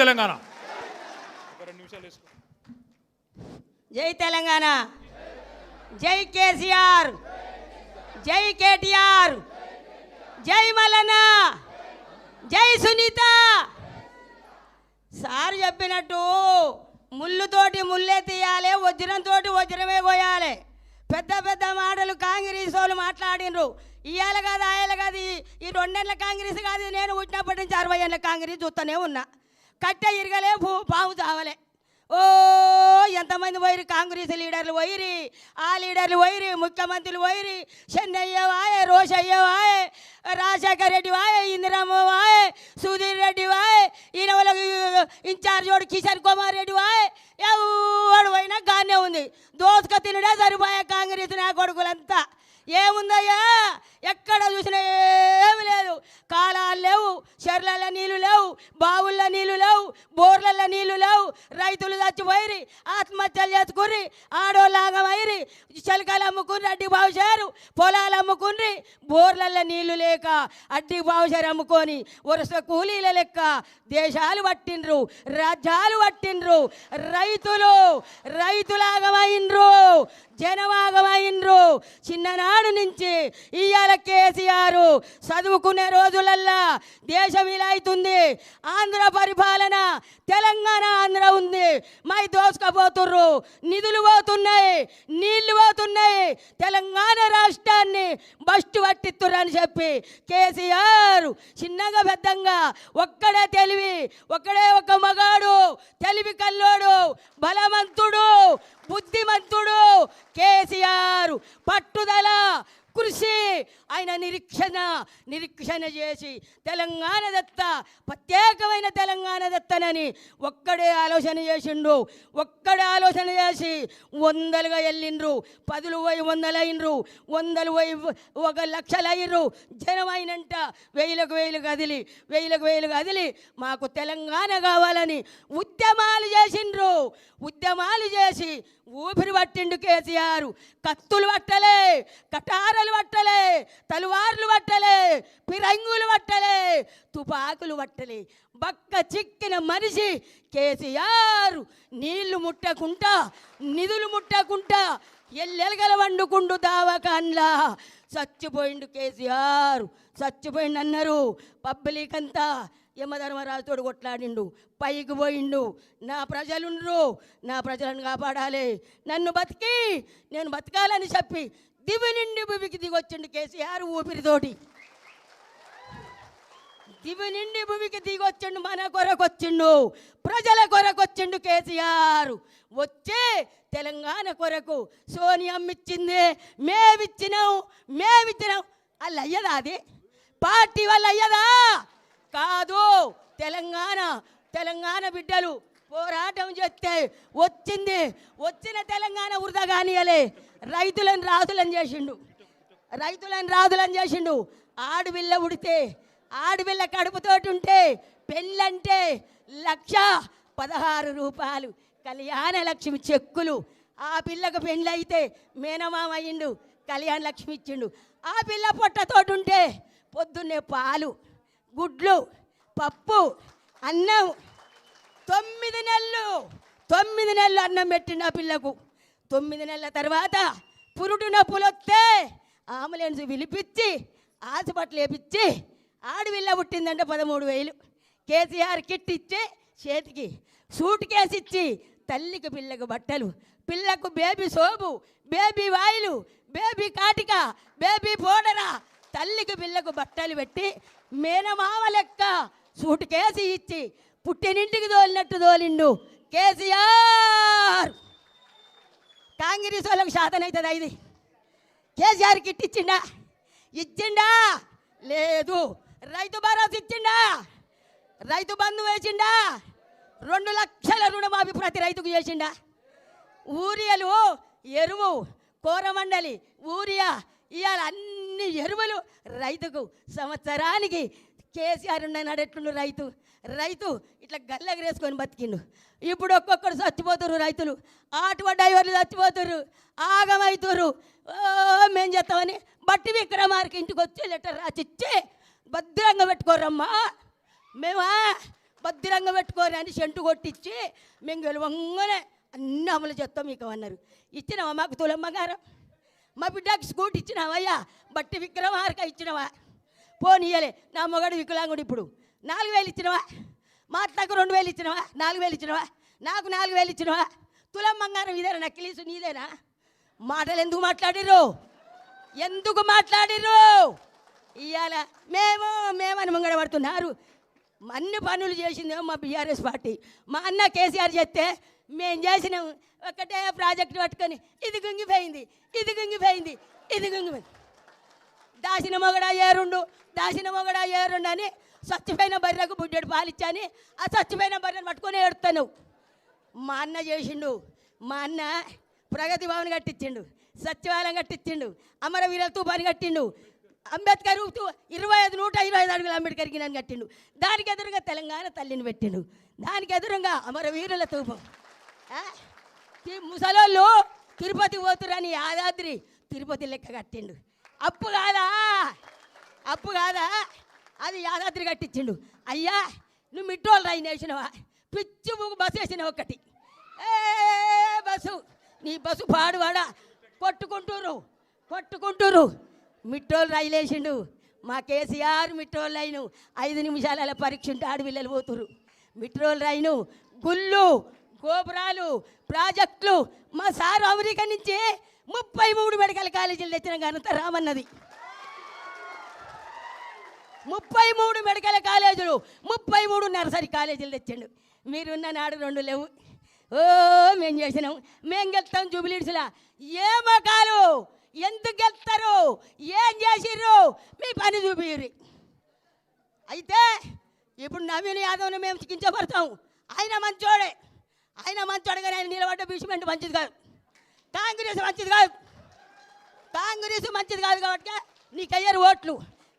తెలంగాణ. జై తెలంగాణ. జై కేసీఆర్. జై కేటీఆర్. జై మల్లన్న. జై సునీత. సార్ చెప్పినట్టు ముళ్ళుతోటి ముల్లే తీయాలి వజ్రంతో వజ్రమే పోయాలి పెద్ద పెద్ద మాటలు కాంగ్రెస్ వాళ్ళు మాట్లాడినరు. ఇవాళ కాదు ఆయన కాదు ఈ- ఈ రెండేళ్ళ కాంగ్రెస్ కాదు నేను పుట్టినప్పటి నుంచి అరవై ఏళ్ళ కాంగ్రెస్ చూస్తూనే ఉన్నా. కట్టె ఇరగలే భూ పాము చావలే. ఓ ఎంతమంది పోయి కాంగ్రెస్ లీడర్లు పోయిరి ఆ లీడర్లు పోయిరి ముఖ్యమంత్రులు పోయిరి చెన్నయ్య వాయే రోషయ్య వాయే రాజశేఖర్ రెడ్డి వాయే ఇందిరమ్మ వాయే సుధీర్ రెడ్డి వాయే ఈయన వాళ్ళకి ఇన్ఛార్జ్ వాడు కిషన్ కుమార్ రెడ్డి వాయే. ఎవడు పోయినా గానే ఉంది. దోసుక తినడే సరిపోయే కాంగ్రెస్ నా కొడుకులంతా. ఏముందయ్యా? ఎక్కడ చూసినా ఏమి లేదు. కాలాలు లేవు చెర్లలో నీళ్ళు లేవు బావుల్లో లేవు బోర్లలో నీళ్ళు లేవు. రైతులు చచ్చిపోయిరి ఆత్మహత్యలు చేసుకుర్రి వైరి చిలకలు అమ్ముకుని అడ్డి బావుశారు పొలాలు అమ్ముకుని బోర్లలో నీళ్ళు లేక అడ్డి బావుచారు అమ్ముకొని వరుస కూలీల లెక్క దేశాలు పట్టిండ్రు రాజ్యాలు పట్టిండ్రు రైతులు రైతులాగమైండ్రు జనవాగమైండ్రు చిన్ననాడు నుంచి ఇవాళ కేసీఆర్ చదువుకునే రోజులల్లా దేశం ఇలా అవుతుంది ఆంధ్ర పరిపాలన తెలంగాణ ఆంధ్ర ఉంది. మై దోసుకపోతుర్రు. నిధులు పోతున్నాయి నీళ్ళు పోతున్నాయి. తెలంగాణ రాష్ట్రాన్ని బస్టు పట్టిస్తుర్రు చెప్పి కేసీఆర్ చిన్నగా పెద్దంగా ఒక్కడే తెలివి ఒక్కడే ఒక మగాడు తెలివి కల్లోడు బలవంతుడు బుద్ధిమంతుడు కేసీఆర్ పట్టుదల కృషి ఆయన నిరీక్షణ నిరీక్షణ చేసి తెలంగాణ దత్త ప్రత్యేకమైన తెలంగాణ దత్తనని ఒక్కడే ఆలోచన చేసిండు. ఒక్కడే ఆలోచన చేసి వందలుగా వెళ్ళిండ్రు పదులు పోయి వందలైనరు వందలు పోయి ఒక లక్షలయ్యారు జనమైనంట వేలకు వేలు కదిలి వేలకు వేలు కదిలి మాకు తెలంగాణ కావాలని ఉద్యమాలు చేసిండ్రు. ఉద్యమాలు చేసి ఊపిరి పట్టిండు కేసీఆర్. కత్తులు పట్టలే కటారలు పట్టలే తలువార్లు పట్టలే పిరంగులు పట్టలే తుపాకులు పట్టలే. బక్క చిక్కిన మనిషి కేసీఆర్ నీళ్ళు ముట్టకుంటా నిధులు ముట్టకుంటా ఎల్లెలగల వండుకుండు దావకాన్లా. చచ్చిపోయిండు కేసీఆర్ చచ్చిపోయిండు అన్నారు. పబ్లిక్ అంతా యమధర్మరాజుతోడు కొట్లాడిండు పైకి పోయిండు. నా ప్రజలుండ్రు నా ప్రజలను కాపాడాలి. నన్ను బతికి నేను బతకాలని చెప్పి దివి నిండి భూమికి దిగొచ్చిండు కేసీఆర్ ఊపిరితోటి. దివి నిండి భూమికి దిగొచ్చిండు మన కొరకు వచ్చిండు ప్రజల కొరకు వచ్చిండు కేసీఆర్. వచ్చే తెలంగాణ కొరకు సోనియమ్మ ఇచ్చింది మేమిచ్చినాం మేమిచ్చినాం. వాళ్ళు అయ్యదా అది? పార్టీ వల్ల అయ్యదా కాదు తెలంగాణ తెలంగాణ బిడ్డలు పోరాటం చేస్తే వచ్చింది. వచ్చిన తెలంగాణ వృధా కానియలే. రైతులను రాజులను చేసిండు. రైతులను రాజులను చేసిండు. ఆడపిల్ల ఉడితే ఆడపిల్ల కడుపుతోటుంటే పెళ్ళంటే లక్ష పదహారు రూపాయలు. కళ్యాణ లక్ష్మి చెక్కులు. ఆ పిల్లకు పెళ్ళైతే మేనమామ అయ్యిండు కళ్యాణ లక్ష్మి ఇచ్చిండు. ఆ పిల్ల పొట్టతోటుంటే పొద్దున్నే పాలు గుడ్లు పప్పు అన్నం. తొమ్మిది నెలలు తొమ్మిది నెలలు అన్నం పెట్టిండు ఆ పిల్లకు. తొమ్మిది నెలల తర్వాత పురుడు నొప్పులు వస్తే ఆంబులెన్స్ పిలిపించి హాస్పిటల్ వేపించి ఆడపిల్ల పుట్టిందంటే పదమూడు వేలు. కేసీఆర్ కిట్ ఇచ్చి చేతికి సూట్ కేసు ఇచ్చి తల్లికి పిల్లకు బట్టలు పిల్లకు బేబీ సోపు బేబీ వాయిలు బేబీ కాటిక బేబీ పౌడరా తల్లికి పిల్లకు బట్టలు పెట్టి మేనమామ లెక్క సూట్ కేసు ఇచ్చి పుట్టినింటికి తోలినట్టు తోలిండు కేసీఆర్. కాంగ్రెస్ వాళ్ళకు శాతం అవుతుంది ఇది? కేసీఆర్ కిట్ ఇచ్చిండా? ఇచ్చిండా? లేదు. రైతు భరోసా ఇచ్చిండా? రైతు బంధు వేసిండా? రెండు లక్షల రుణమాఫీ ప్రతి రైతుకు చేసిండా? ఊరియలు ఎరువు కోరమండలి ఊరియా ఇవాళ అన్ని ఎరువులు రైతుకు సంవత్సరానికి కేసీఆర్ నడెట్లుండు రైతు? రైతు ఇట్లా గల్లెగరేసుకొని బతికిండు. ఇప్పుడు ఒక్కొక్కరు చచ్చిపోతున్నారు రైతులు. ఆటో డ్రైవర్లు చచ్చిపోతురు ఆగమవుతురు ఓ మేం చేస్తామని బట్టి విక్రమార్కి ఇంటికి వచ్చి లెటర్ రాసిచ్చి భద్రంగా పెట్టుకోరమ్మా మేమా భద్రంగా పెట్టుకోరు అని సెంటు కొట్టించి మేము గెలవంగానే అన్ని అమలు చేస్తాం మీకు అన్నారు. ఇచ్చినావా మాకు తులమ్మ గారు? మా బిడ్డకి స్కూటీ ఇచ్చినావయ్యా? బట్టి విక్రమార్క ఇచ్చినవా? పోనీయలే నా మొగడు వికలాంగుడు ఇప్పుడు. నాలుగు వేలు ఇచ్చినవా? మా అత్తకు రెండు వేలు ఇచ్చినవా? నాలుగు వేలు ఇచ్చినవా? నాకు నాలుగు వేలు ఇచ్చినవా? తులమ్మంగారం ఇదేనా నక్కిలీసు నీదేనా? మాటలు ఎందుకు మాట్లాడిర్రు? ఎందుకు మాట్లాడిర్రు? ఇవాళ మేము మేమని ముంగడ పడుతున్నారు. అన్ని పనులు చేసిందేమో మా బీఆర్ఎస్ పార్టీ. మా అన్న కేసీఆర్ చెప్తే మేము చేసినాం. ఒకటే ప్రాజెక్ట్ పట్టుకొని ఇది గుంగిపోయింది ఇది గుంగిపోయింది ఇది గుంగిపోయింది. దాసిన మొగడ ఏరుండు దాసిన మొగడ ఏరుండు అని స్వచ్ఛమైన బర్రెకు బుడ్డెడు పాలిచ్చాని ఆ స్వచ్ఛమైన బర్రెను పట్టుకొని ఏడుతాను మా అన్న చేసిండు మా అన్న ప్రగతి భవన్ కట్టించిండు సచివాలయం కట్టించిండు అమరవీర పని కట్టిండు అంబేద్కర్ ఇరవై ఐదు నూట ఇరవై ఐదు అడుగులు అంబేద్కర్ నన్ను కట్టిండు. దానికి ఎదురుగా తెలంగాణ తల్లిని పెట్టిండు. దానికి ఎదురుగా అమరవీరుల తూపం. ముసలోళ్ళు తిరుపతి పోతురని యాదాద్రి తిరుపతి లెక్క కట్టిండు. అప్పు కాదా? అప్పు కాదా? అది యాదాద్రి కట్టించిండు. అయ్యా నువ్వు మిట్రోల్ రైన్ వేసినవా? పిచ్చి ముగ్గు బస్సు వేసిన ఒకటి ఏ బస్సు నీ బస్సు పాడువాడా? కొట్టుకుంటురు కొట్టుకుంటురు మిట్టోళ్ళు రైలు వేసిండు. మా కేసీఆర్ మిట్రోల్ రైను ఐదు నిమిషాల పరీక్ష ఉంటే ఆడపిల్లలు పోతురు మిట్రోల్ రైను గుళ్ళు గోపురాలు ప్రాజెక్టులు. మా సారు అమెరికా నుంచి ముప్పై మూడు మెడికల్ కాలేజీలు తెచ్చిన ఘనత రామన్నది. ముప్పై మూడు మెడికల్ కాలేజీలు ముప్పై మూడు నర్సరీ కాలేజీలు తెచ్చిండు. మీరున్న నాడు రెండు లేవు. ఓ మేము చేసినాం. మేము గెలుస్తాం జూబిలీడ్స్లా ఏ కాలు ఎందుకు గెలుస్తారు ఏం చేసిర్రు? మీ పని చూపిరి అయితే ఇప్పుడు నవీన్ యాదవ్ని మేము చికించబడతాం ఆయన మంచోడే. ఆయన మంచోడే కానీ ఆయన నిలబడ్డ బిష్మెంట్ మంచిది కాదు. కాంగ్రెస్ మంచిది కాదు. కాంగ్రెస్ మంచిది కాదు కాబట్టి నీకు అయ్యారు ఓట్లు.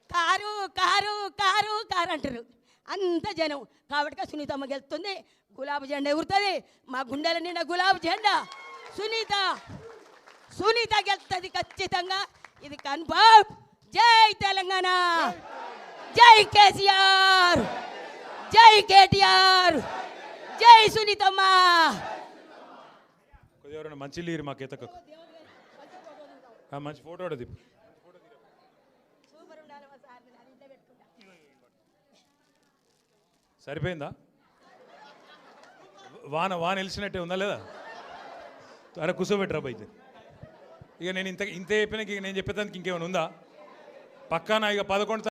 కారు కారు కారు కారు అంటారు. అంత జనం. కాబట్టి సునీతమ్మ గెలుస్తుంది. గులాబీ జెండా ఎగురుతుంది. మా గుండెల నిండా గులాబీ జెండా. సునీత! సునీత గెలుస్తుంది ఖచ్చితంగా. ఇది కన్ఫర్మ్. జై తెలంగాణ. జై కేసీఆర్. జై కేటీఆర్. జై సునీతమ్మ. ఎవరైనా మంచి లేరు మాకు ఎతక మంచి ఫోటో దిప్పు సరిపోయిందా? వాన వాన వెలిసినట్టే ఉందా లేదా? అరే కూర్చోబెట్టరా బయట ఇక నేను ఇంత ఇంత చెప్పినాక ఇక నేను చెప్పేదానికి ఇంకేమైనా ఉందా? పక్కా నా ఇక పదకొండు